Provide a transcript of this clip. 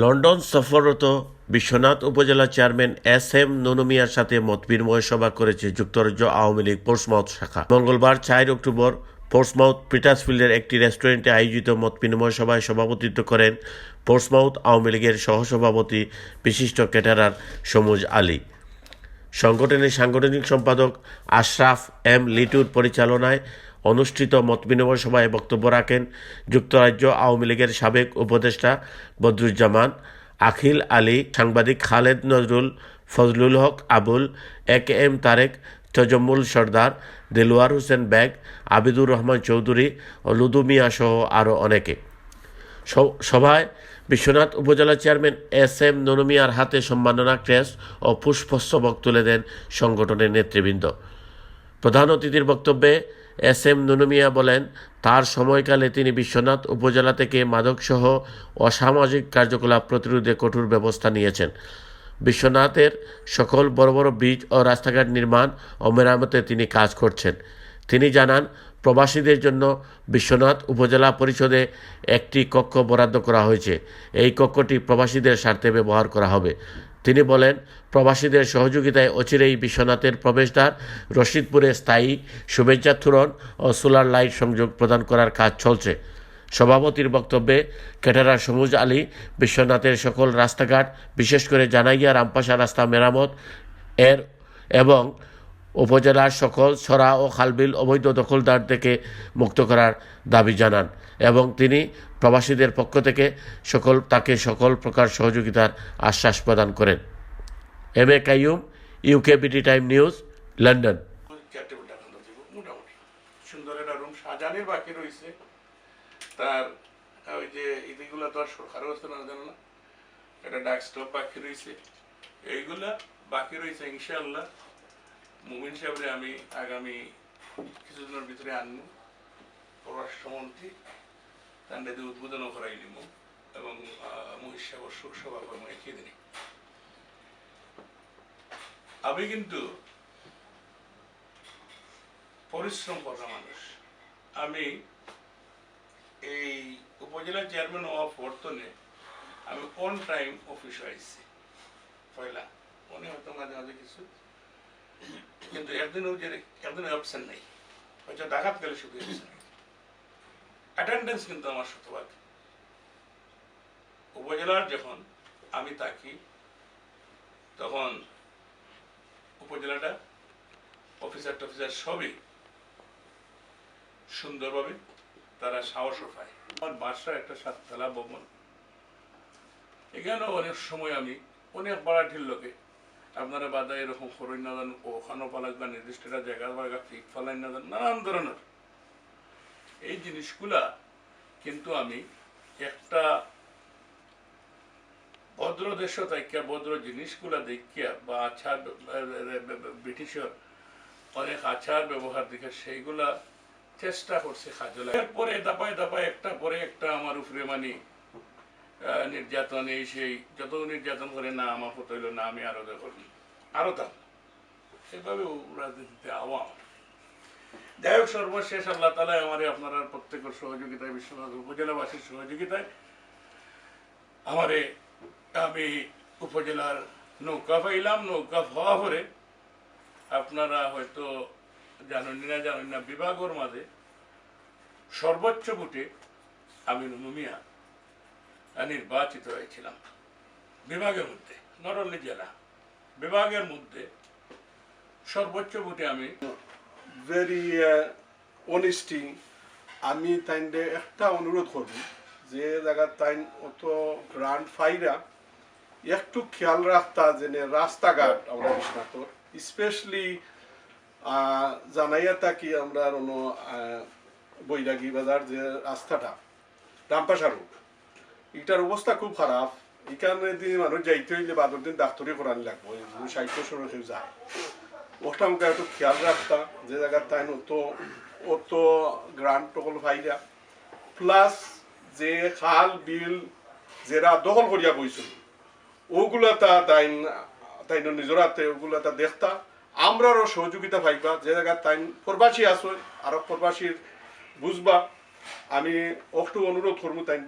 London সফররত বিশ্বনাথ উপজেলা chairman S M ননমিয়ার সাথে মতবিনিময় সভা করেছে যুক্তরাজ্য আওয়ামী লীগ পোর্টসমাউথ শাখা। মঙ্গলবার চার অক্টোবর পোর্টসমাউথ পিটার্সফিল্ডের একটি রেস্টুরেন্টে আয়োজিত মত মতবিনিময় সভায় সভাপতিত্ব করেন পোর্টসমাউথ আওয়ামী লীগের সহসভাপতি, বিশিষ্ট ক্যাটারার সমুজ আলী। সংগঠনের সাংগঠনিক সম্পাদক আশরাফ এম লিটুর পরিচালনায় অনুষ্ঠিত মতবিনিময় সভায় বক্তব্য রাখেন যুক্তরাজ্য আওয়ামী লীগের সাবেক উপদেষ্টা বদরুজ্জামান, আখিল আলী, সাংবাদিক Khaled Nazrul, Fazlul Haq, Abul A K M Tareq, Tazammul Sardar, Delwar Hossain Beg, Abidur Rahman Chowdhury ও লুদু মিয়া সহ আরও অনেকে। সভায় বিশ্বনাথ উপজেলা চেয়ারম্যান এস এম ননমিয়ার হাতে সম্মাননা ক্রেস্ট ও পুষ্পস্তবক তুলে দেন সংগঠনের নেতৃবৃন্দ। প্রধান অতিথির বক্তব্যে এস এম নুনুমিয়া বলেন, তার সময়কালে তিনি বিশ্বনাথ উপজেলা থেকে মাদকসহ অসামাজিক কার্যকলাপ প্রতিরোধে কঠোর ব্যবস্থা নিয়েছেন। বিশ্বনাথের সকল বড় বড় ব্রিজ ও রাস্তাঘাট নির্মাণ ও মেরামতে তিনি কাজ করছেন। তিনি জানান, প্রবাসীদের জন্য বিশ্বনাথ উপজেলা পরিষদে একটি কক্ষ বরাদ্দ করা হয়েছে। এই কক্ষটি প্রবাসীদের স্বার্থে ব্যবহার করা হবে। তিনি বলেন, প্রবাসীদের সহযোগিতায় অচিরেই বিশ্বনাথের প্রবেশদ্বার, রশিদপুরে স্থায়ী শুভেচ্ছা থুরন ও সোলার লাইট সংযোগ প্রদান করার কাজ চলছে। সভাপতির বক্তব্যে ক্যাটারার সবুজ আলী বিশ্বনাথের সকল রাস্তাঘাট, বিশেষ করে জানাইয়া রামপাশা রাস্তা মেরামত এর এবং উপজেলার সকল ছড়া ও খালবিল অবৈধ দখলদার থেকে মুক্ত করার দাবি জানান এবং তিনি প্রবাসীদের পক্ষ থেকে সকল, তাকে সকল প্রকার সহযোগিতার আশ্বাস প্রদান করেন। M A Kaiyum UK BT time news London আর এইগুলা বাকি রয়েছে ইনশাল্লাহ মুমিন সাহেবরে আমি আগামী কিছুদিনের ভিতরে আনব পররাষ্ট্রমন্ত্রী তান্ডে দিয়ে উদ্বোধনও করাই নিব এবং মহিষ সাহেব শোক সভা কর্ম এখিয়ে দিন। আমি কিন্তু পরিশ্রম করা মানুষ। আমি এই উপজেলা চেয়ারম্যান হওয়া পর্তনে আমি অন টাইম অফিস আইছি পয়লা, মনে হয়তো মাঝে মাঝে কিছু? কিন্তু একদিনও যে একদিন অপশন নেই। হয়তো ডাকাত গেলে শুধু অ্যাটেন্ডেন্স কিন্তু আমার শতভাগ। উপজেলার যখন আমি থাকি, তখন উপজেলাটা অফিসার টফিসার সবই সুন্দরভাবে তারা সাহসও পায়। আমার বাসা একটা সাততলা ভবন। এখানেও অনেক সময় আমি অনেক বাড়াটির লোকে আপনারা বাদা এরকম খরচ না দেন ওখানেও পালাক বা নির্দিষ্ট একটা জায়গা বাগা ফিক ফালাই না দেন নানান ধরনের। এই জিনিসগুলা কিন্তু আমি একটা ভদ্র দেশ তাইকা ভদ্র জিনিসগুলা দেখিয়া বা আচার ব্রিটিশের অনেক আচার ব্যবহার দেখে সেইগুলা চেষ্টা করছে খাজলা এরপরে দাপায় দাপায় একটা পরে একটা আমার উপরে মানে নির্যাতন এই সেই যত নির্যাতন করে না আমার হতো হইল না আমি আরও দেখুন আরও তা সেভাবে রাজনীতিতে আওয়া আমার যাই হোক, সর্বশেষ আল্লাহ তালা আমার আপনারা প্রত্যেকের সহযোগিতায়, বিশ্বনাথ উপজেলাবাসীর সহযোগিতায় আমারে আমি উপজেলার নৌকা পাইলাম। নৌকা হওয়া পরে আপনারা হয়তো জানেন না জানেন না, বিভাগের মাঝে সর্বোচ্চ ভোটে আমি নুমিয়া নির্বাচিত হয়েছিলাম। বিভাগের মধ্যে নট অনলি জেলা, বিভাগের মধ্যে সর্বোচ্চ ভোটে আমি ভেরি অনেস্টি আমি তাইন্ডে একটা অনুরোধ করব, যে জায়গা তাইন অত গ্রান্ড ফাইরা, একটু খেয়াল রাখতা যেন রাস্তাঘাট আমরা বিশ্বনাথ স্পেশালি জানাইয়া থাকি আমরা বৈরাগী বাজার যে রাস্তাটা, রামপাশা রোড। এটার অবস্থা খুব খারাপ। এখানে দিন মানুষ যাইতে হইলে বাদর দিন ডাক্তারি করানি লাগবো সাহিত্য সড়কে যায়। ওটা আমাকে একটু খেয়াল রাখতাম, যে জায়গার তাই অত অত গ্রান্ট টকল ভাইরা প্লাস যে খাল, বিল যেরা দখল করিয়া বইছিল, ওগুলা তা তাই তাই হাতে, ওগুলা তা দেখতা। আমরারও সহযোগিতা পাইবা, যে জায়গায় তাই প্রবাসী আসো আর প্রবাসীর বুঝবা। আমি একটু অনুরোধ করব তাইন